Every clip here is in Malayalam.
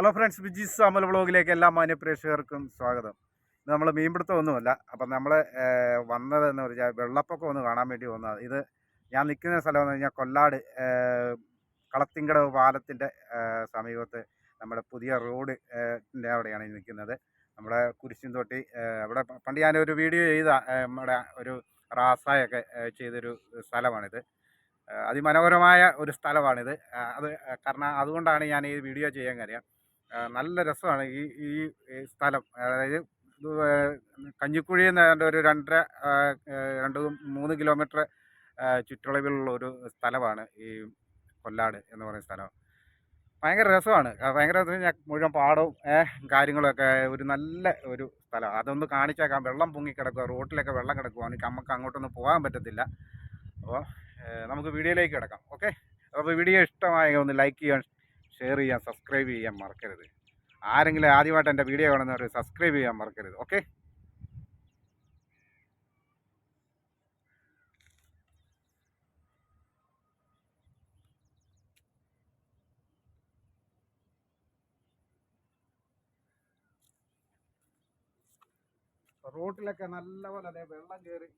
ഹലോ ഫ്രണ്ട്സ് ബിജിസ് അമൽ വ്ളോഗിലേക്ക് എല്ലാ മാന്യപ്രേക്ഷകർക്കും സ്വാഗതം. ഇത് നമ്മൾ മീൻപിടുത്തമൊന്നുമല്ല അപ്പം നമ്മൾ വന്നത് എന്ന് പറഞ്ഞാൽ വെള്ളപ്പൊക്കം ഒന്ന് കാണാൻ വേണ്ടി വന്നത്. ഇത് ഞാൻ നിൽക്കുന്ന സ്ഥലം എന്ന് പറഞ്ഞാൽ കൊല്ലാട് കളത്തിങ്കട പാലത്തിന്റെ സമീപത്ത് നമ്മുടെ പുതിയ റോഡ് അവിടെയാണ് നിൽക്കുന്നത്. നമ്മുടെ കുരിശിൻതൊട്ടി അവിടെ പണ്ട് ഞാനൊരു വീഡിയോ ചെയ്ത നമ്മുടെ ഒരു റാസായൊക്കെ ചെയ്തൊരു സ്ഥലമാണിത്. അതിമനോഹരമായ ഒരു സ്ഥലമാണിത്. അത് കാരണം അതുകൊണ്ടാണ് ഞാൻ ഈ വീഡിയോ ചെയ്യാൻ കാര്യം നല്ല രസമാണ് ഈ ഈ സ്ഥലം. അതായത് കഞ്ഞിക്കുഴി എന്ന് ഒരു രണ്ടര രണ്ട് മൂന്ന് കിലോമീറ്റർ ചുറ്റളവിലുള്ള ഒരു സ്ഥലമാണ് ഈ കൊല്ലാട് എന്ന് പറയുന്ന സ്ഥലം. ഭയങ്കര രസമാണ്. ഭയങ്കര രസം കഴിഞ്ഞാൽ മുഴുവൻ പാടവും കാര്യങ്ങളൊക്കെ ഒരു നല്ല ഒരു സ്ഥലം. അതൊന്ന് കാണിച്ചേക്കാം വെള്ളം പൊങ്ങി കിടക്കുക റോട്ടിലൊക്കെ വെള്ളം കിടക്കുക. എനിക്ക് നമുക്ക് അങ്ങോട്ടൊന്നും പോകാൻ പറ്റത്തില്ല. അപ്പോൾ നമുക്ക് വീഡിയോയിലേക്ക് കിടക്കാം. ഓക്കെ? അപ്പോൾ വീഡിയോ ഇഷ്ടമായെങ്കിൽ ഒന്ന് ലൈക്ക് ചെയ്യാൻ ഷെയർ ചെയ്യാൻ സബ്സ്ക്രൈബ് ചെയ്യാൻ മറക്കരുത്. ആരെങ്കിലും ആദ്യമായിട്ട് എന്റെ വീഡിയോ കാണുന്നവർ സബ്സ്ക്രൈബ് ചെയ്യാൻ മറക്കരുത് ഓക്കെ റോട്ടിലൊക്കെ നല്ലപോലെ അതെ വെള്ളം കയറി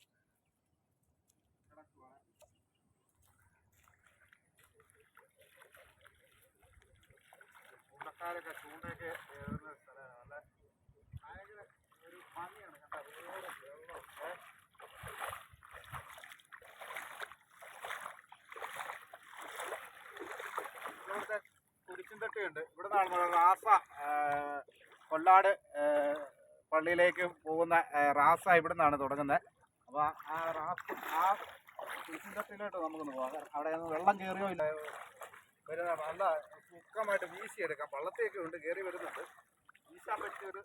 ചൂണ്ടക്കാരൊക്കെ ചൂണ്ടയൊക്കെ ഏറുന്ന സ്ഥലമാണ്. ഭയങ്കര ഒരു ഭംഗിയാണ് കണ്ട. ഇവിടുത്തെ കുരിശുംതൊട്ടിയുണ്ട് ഇവിടെ നിന്നാണ് റാസ കൊല്ലാട് പള്ളിയിലേക്ക് പോകുന്ന റാസ ഇവിടെ നിന്നാണ് തുടങ്ങുന്നത്. അപ്പോൾ ആ റാസ ആ കുരിശുംതൊട്ടിയിലോട്ട് നമുക്കൊന്ന് പോകാം. അവിടെ വെള്ളം കയറിയോ ഇല്ല? വരുന്ന നല്ല സുഖമായിട്ട് വീശിയെടുക്കാം. പള്ളത്തേക്ക് ഉണ്ട് കയറി വരുന്നുണ്ട്. വീശാൻ പറ്റിയൊരു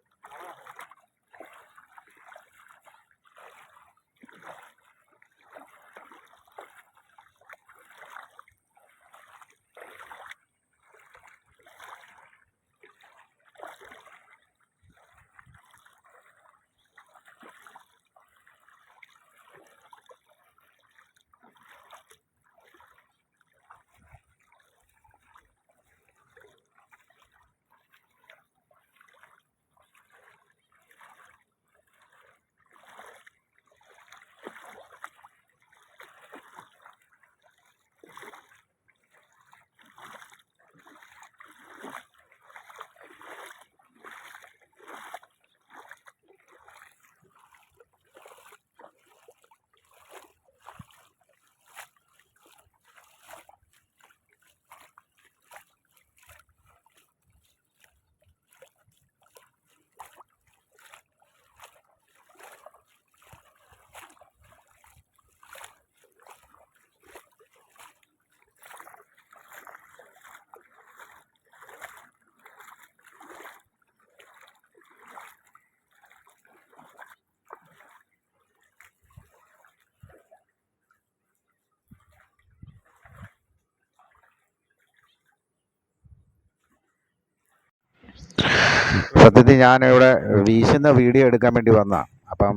സത്യത്തിൽ ഇവിടെ വീശുന്ന വീഡിയോ എടുക്കാൻ വേണ്ടി വന്ന. അപ്പം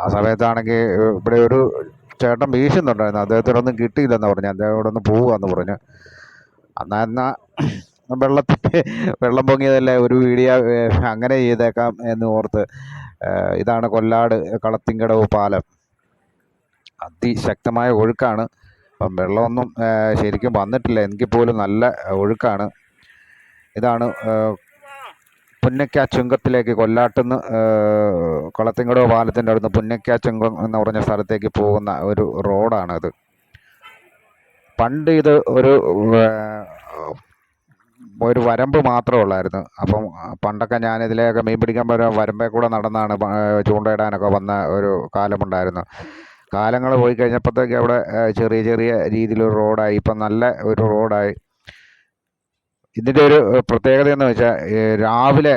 ആ സമയത്താണെങ്കിൽ ഇവിടെ ഒരു ചേട്ടൻ വീശുന്നുണ്ടായിരുന്നു. അദ്ദേഹത്തിനൊന്നും കിട്ടിയില്ലെന്ന് പറഞ്ഞു. അദ്ദേഹം ഇവിടെ ഒന്ന് പോവാന്ന് പറഞ്ഞു. എന്നാൽ എന്നാ വെള്ളത്തിൽ വെള്ളം പൊങ്ങിയതല്ലേ ഒരു വീഡിയോ അങ്ങനെ ചെയ്തേക്കാം എന്ന് ഓർത്ത് ഇതാണ് കൊല്ലാട് കളത്തിങ്കടവ് പാലം. അതിശക്തമായ ഒഴുക്കാണ്. അപ്പം വെള്ളമൊന്നും ശരിക്കും വന്നിട്ടില്ല. എങ്കിൽ പോലും നല്ല ഒഴുക്കാണ്. ഇതാണ് പുന്നക്ക ചുങ്കത്തിലേക്ക് കൊല്ലാട്ടുന്ന് കുളത്തിങ്കടവ് പാലത്തിന്റെ അടുത്ത് പുന്നക്ക ചുങ്കം എന്ന് പറഞ്ഞ സ്ഥലത്തേക്ക് പോകുന്ന ഒരു റോഡാണത്. പണ്ട് ഇത് ഒരു ഒരു വരമ്പ് മാത്രമേ ഉള്ളായിരുന്നു. അപ്പം പണ്ടൊക്കെ ഞാൻ ഇതിലെയൊക്കെ മീൻ പിടിക്കാൻ പോലും വരമ്പേ കൂടെ നടന്നാണ് ചൂണ്ടയിടാനൊക്കെ വന്ന ഒരു കാലമുണ്ടായിരുന്നു. കാലങ്ങൾ പോയി കഴിഞ്ഞപ്പോഴത്തേക്ക് അവിടെ ചെറിയ ചെറിയ രീതിയിലൊരു റോഡായി. ഇപ്പം നല്ല ഒരു റോഡായി. ഇതിന്റെ ഒരു പ്രത്യേകത എന്ന് വെച്ചാൽ രാവിലെ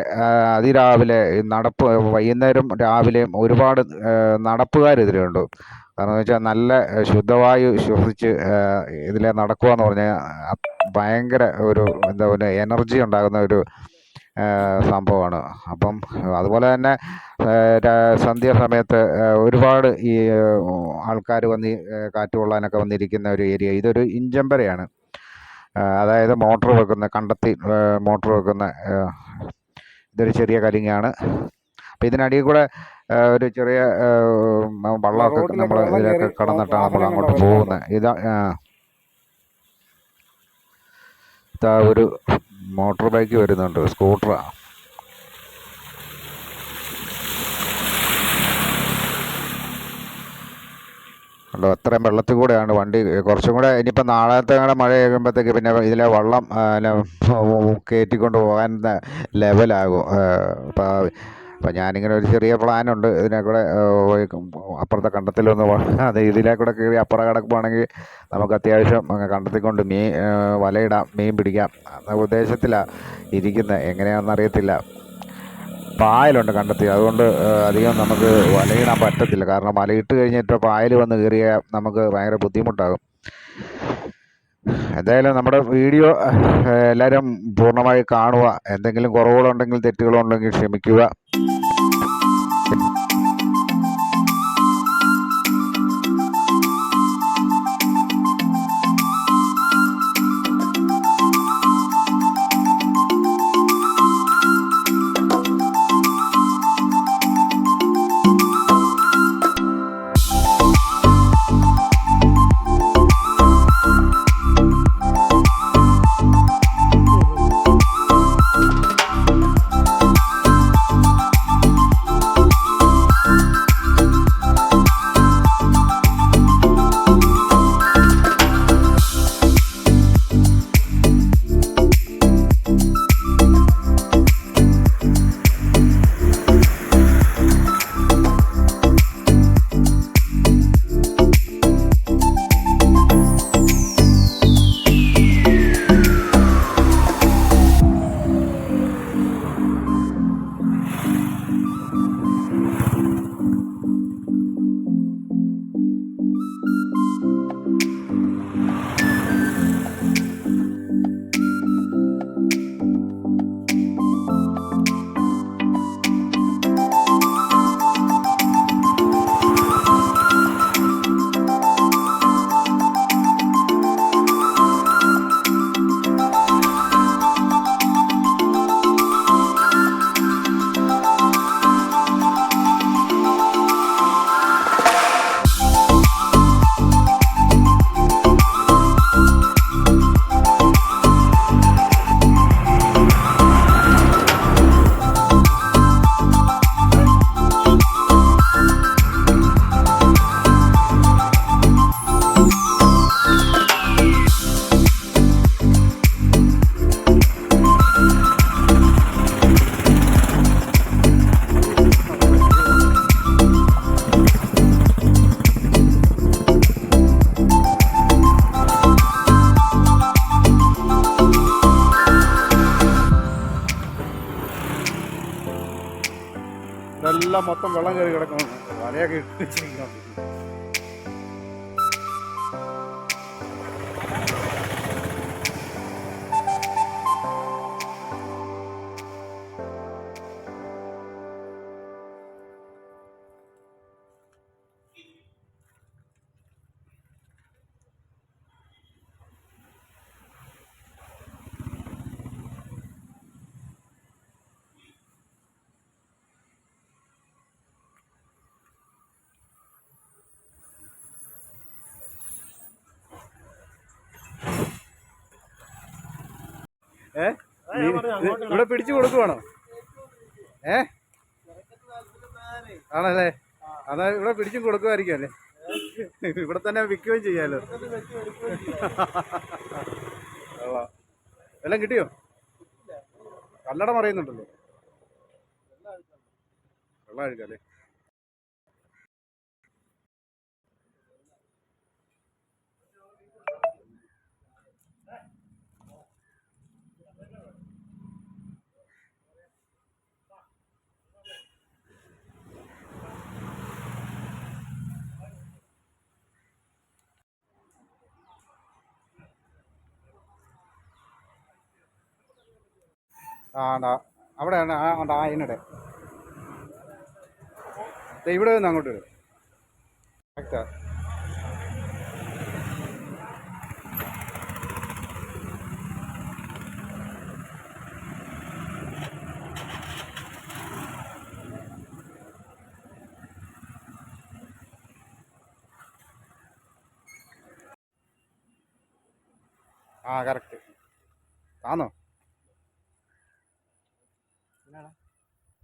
അതിരാവിലെ നടപ്പ് വൈകുന്നേരം രാവിലെയും ഒരുപാട് നടപ്പുകാർ ഇതിലുണ്ട് കാരണം എന്ന് വെച്ചാൽ നല്ല ശുദ്ധവായു ശ്വസിച്ച് ഇതിലെ നടക്കുക എന്ന് പറഞ്ഞാൽ ഭയങ്കര ഒരു എന്താ പറയുക എനർജി ഉണ്ടാകുന്ന ഒരു സംഭവമാണ്. അപ്പം അതുപോലെ തന്നെ സന്ധ്യാസമയത്ത് ഒരുപാട് ഈ ആൾക്കാർ വന്ന് കാറ്റ് കൊള്ളാനൊക്കെ വന്നിരിക്കുന്ന ഒരു ഏരിയ. ഇതൊരു ഇഞ്ചമ്പരയാണ് അതായത് മോട്ടർ വെക്കുന്ന കണ്ടെത്തി മോട്ടർ വെക്കുന്ന ഇതൊരു ചെറിയ കരിങ്ങാണ് അപ്പം ഇതിനടിയിൽ കൂടെ ഒരു ചെറിയ വള്ളമൊക്കെ നമ്മൾ ഇതിലൊക്കെ കടന്നിട്ടാണ് നമ്മൾ അങ്ങോട്ട്. പോകുന്നത്. ഇതാ ഒരു മോട്ടോർ ബൈക്ക് വരുന്നുണ്ട് സ്കൂട്ടറാണ് ഉണ്ടോ അത്രയും വെള്ളത്തിൽ കൂടെയാണ് വണ്ടി. കുറച്ചും കൂടെ ഇനിയിപ്പോൾ നാളത്തെ കൂടെ മഴ കഴിയുമ്പോഴത്തേക്ക് പിന്നെ ഇതിലെ വെള്ളം കയറ്റിക്കൊണ്ട് പോകാൻ ലെവലാകും. അപ്പോൾ അപ്പോൾ ഞാനിങ്ങനെ ഒരു ചെറിയ പ്ലാനുണ്ട്. ഇതിനെ കൂടെ അപ്പുറത്തെ കണ്ടത്തിലൊന്ന് അത് ഇതിലെ കൂടെ കയറി അപ്പുറം കിടക്കുവാണെങ്കിൽ നമുക്ക് അത്യാവശ്യം കണ്ടത്തിക്കൊണ്ട് മീൻ വലയിടാം മീൻ പിടിക്കാം. എന്ന ഉദ്ദേശത്തിലാണ് ഇരിക്കുന്നത് എങ്ങനെയാണെന്ന് അറിയത്തില്ല. പായലുണ്ട് കണ്ടെത്തി. അതുകൊണ്ട് അധികം നമുക്ക് വലയിടാൻ പറ്റത്തില്ല. കാരണം വലയിട്ട് കഴിഞ്ഞിട്ട് പായൽ വന്ന് കയറിയാൽ നമുക്ക് ഭയങ്കര ബുദ്ധിമുട്ടാകും. എന്തായാലും നമ്മുടെ വീഡിയോ എല്ലാവരും പൂർണമായി കാണുക. എന്തെങ്കിലും കുറവുകളുണ്ടെങ്കിൽ തെറ്റുകളുണ്ടെങ്കിൽ ക്ഷമിക്കുക. ഇതെല്ലാം മൊത്തം വെള്ളം കയറി കിടക്കുന്നു വലയൊക്കെ ഇട്ട് വെച്ചിരിക്കുന്നുണ്ട് ഏ? ഇവിടെ പിടിച്ചു കൊടുക്കുവാണോ? ഏ? ആണല്ലേ? അതാ ഇവിടെ പിടിച്ചും കൊടുക്കുമായിരിക്കും അല്ലേ? ഇവിടെ തന്നെ വിൽക്കുകയും ചെയ്യാലോ. എല്ലാം കിട്ടിയോ? കല്ലട മറിയുന്നുണ്ടല്ലോ. വെള്ളം അഴുക്കല്ലേ അവിടെയാണ് ആ ഉണ്ട് ആ അതിനിടെ ഇവിടെ നിന്ന് അങ്ങോട്ട് വരും. ആ? കറക്റ്റ് ആണോ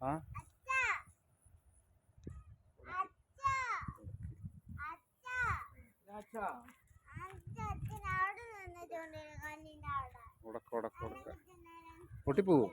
ആ? ഉടക്ക ഉടക്ക ഉടക്ക. പൊട്ടിപ്പോവോ?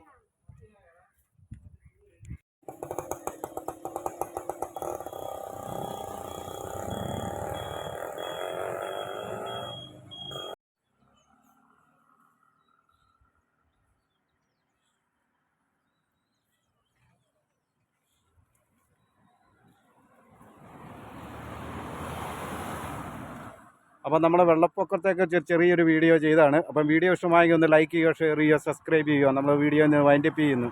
അപ്പം നമ്മൾ വെള്ളപ്പൊക്കത്തേക്ക് ചെറിയൊരു വീഡിയോ ചെയ്താണ്. അപ്പം വീഡിയോ ഇഷ്ടമായെങ്കിൽ ഒന്ന് ലൈക്ക് ചെയ്യുക ഷെയർ ചെയ്യുക സബ്സ്ക്രൈബ് ചെയ്യുക. നമ്മൾ വീഡിയോ ഒന്ന് വൈൻഡപ്പ് ചെയ്യുന്നു.